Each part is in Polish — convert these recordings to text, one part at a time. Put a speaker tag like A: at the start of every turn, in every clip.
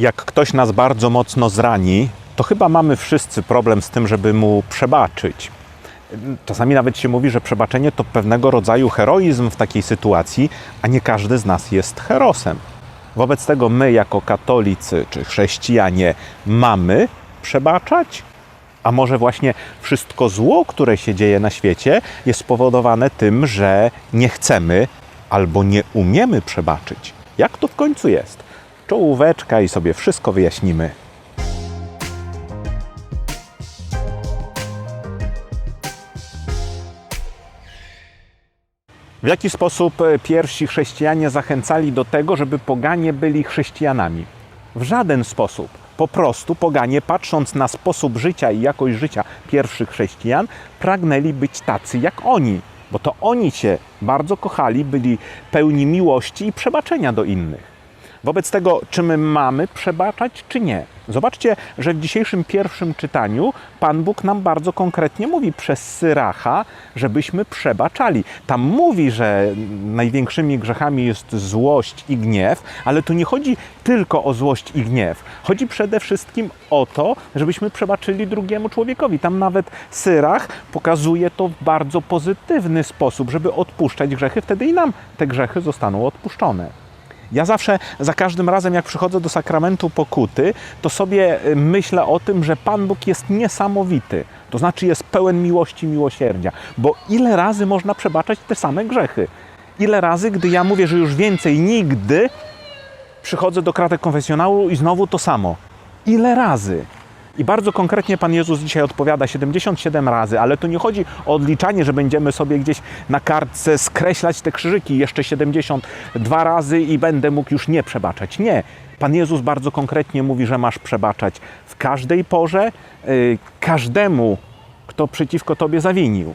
A: Jak ktoś nas bardzo mocno zrani, to chyba mamy wszyscy problem z tym, żeby mu przebaczyć. Czasami nawet się mówi, że przebaczenie to pewnego rodzaju heroizm w takiej sytuacji, a nie każdy z nas jest herosem. Wobec tego my, jako katolicy czy chrześcijanie, mamy przebaczać? A może właśnie wszystko zło, które się dzieje na świecie, jest spowodowane tym, że nie chcemy albo nie umiemy przebaczyć? Jak to w końcu jest? Czołóweczka i sobie wszystko wyjaśnimy. W jaki sposób e, pierwsi chrześcijanie zachęcali do tego, żeby poganie byli chrześcijanami? W żaden sposób. Po prostu poganie, patrząc na sposób życia i jakość życia pierwszych chrześcijan, pragnęli być tacy jak oni, bo to oni się bardzo kochali, byli pełni miłości i przebaczenia do innych. Wobec tego, czy my mamy przebaczać, czy nie? Zobaczcie, że w dzisiejszym pierwszym czytaniu Pan Bóg nam bardzo konkretnie mówi przez Syracha, żebyśmy przebaczali. Tam mówi, że największymi grzechami jest złość i gniew, ale tu nie chodzi tylko o złość i gniew. Chodzi przede wszystkim o to, żebyśmy przebaczyli drugiemu człowiekowi. Tam nawet Syrach pokazuje to w bardzo pozytywny sposób, żeby odpuszczać grzechy, wtedy i nam te grzechy zostaną odpuszczone. Ja zawsze, za każdym razem, jak przychodzę do sakramentu pokuty, to sobie y, myślę o tym, że Pan Bóg jest niesamowity. To znaczy jest pełen miłości miłosierdzia. Bo ile razy można przebaczać te same grzechy? Ile razy, gdy ja mówię, że już więcej nigdy, przychodzę do kratek konfesjonału i znowu to samo. Ile razy? I bardzo konkretnie Pan Jezus dzisiaj odpowiada 77 razy, ale to nie chodzi o odliczanie, że będziemy sobie gdzieś na kartce skreślać te krzyżyki jeszcze 72 razy i będę mógł już nie przebaczać. Nie. Pan Jezus bardzo konkretnie mówi, że masz przebaczać w każdej porze, yy, każdemu, kto przeciwko Tobie zawinił.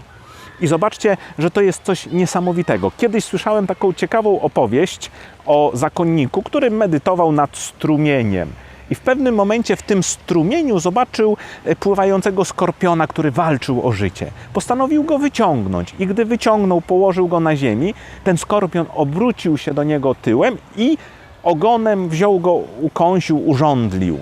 A: I zobaczcie, że to jest coś niesamowitego. Kiedyś słyszałem taką ciekawą opowieść o zakonniku, który medytował nad strumieniem. I w pewnym momencie w tym strumieniu zobaczył e, pływającego skorpiona, który walczył o życie. Postanowił go wyciągnąć i gdy wyciągnął, położył go na ziemi, ten skorpion obrócił się do niego tyłem i ogonem wziął go, ukąsił, urządlił.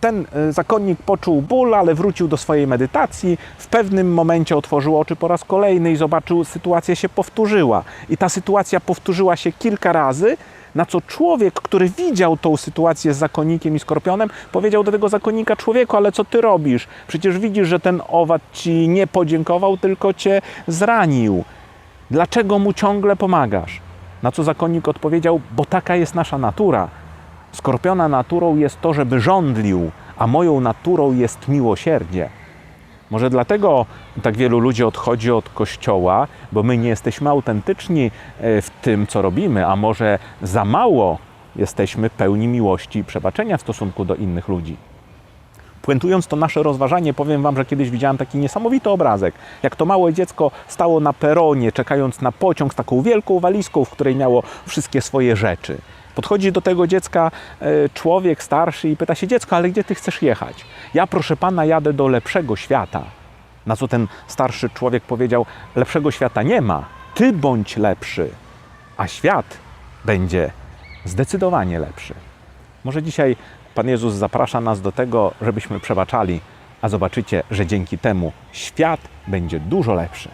A: Ten e, zakonnik poczuł ból, ale wrócił do swojej medytacji. W pewnym momencie otworzył oczy po raz kolejny i zobaczył, sytuacja się powtórzyła. I ta sytuacja powtórzyła się kilka razy, na co człowiek, który widział tą sytuację z zakonnikiem i skorpionem, powiedział do tego zakonnika: Człowieku, ale co ty robisz? Przecież widzisz, że ten owad ci nie podziękował, tylko cię zranił. Dlaczego mu ciągle pomagasz? Na co zakonnik odpowiedział: Bo taka jest nasza natura. Skorpiona naturą jest to, żeby żądlił, a moją naturą jest miłosierdzie. Może dlatego tak wielu ludzi odchodzi od kościoła, bo my nie jesteśmy autentyczni e, w tym, co robimy, a może za mało jesteśmy pełni miłości i przebaczenia w stosunku do innych ludzi. Puentując to nasze rozważanie, powiem Wam, że kiedyś widziałem taki niesamowity obrazek. Jak to małe dziecko stało na peronie, czekając na pociąg z taką wielką walizką, w której miało wszystkie swoje rzeczy. Podchodzi do tego dziecka e, człowiek starszy i pyta się: Dziecko, ale gdzie ty chcesz jechać? Ja, proszę pana, jadę do lepszego świata. Na co ten starszy człowiek powiedział: Lepszego świata nie ma, ty bądź lepszy, a świat będzie zdecydowanie lepszy. Może dzisiaj Pan Jezus zaprasza nas do tego, żebyśmy przebaczali, a zobaczycie, że dzięki temu świat będzie dużo lepszy.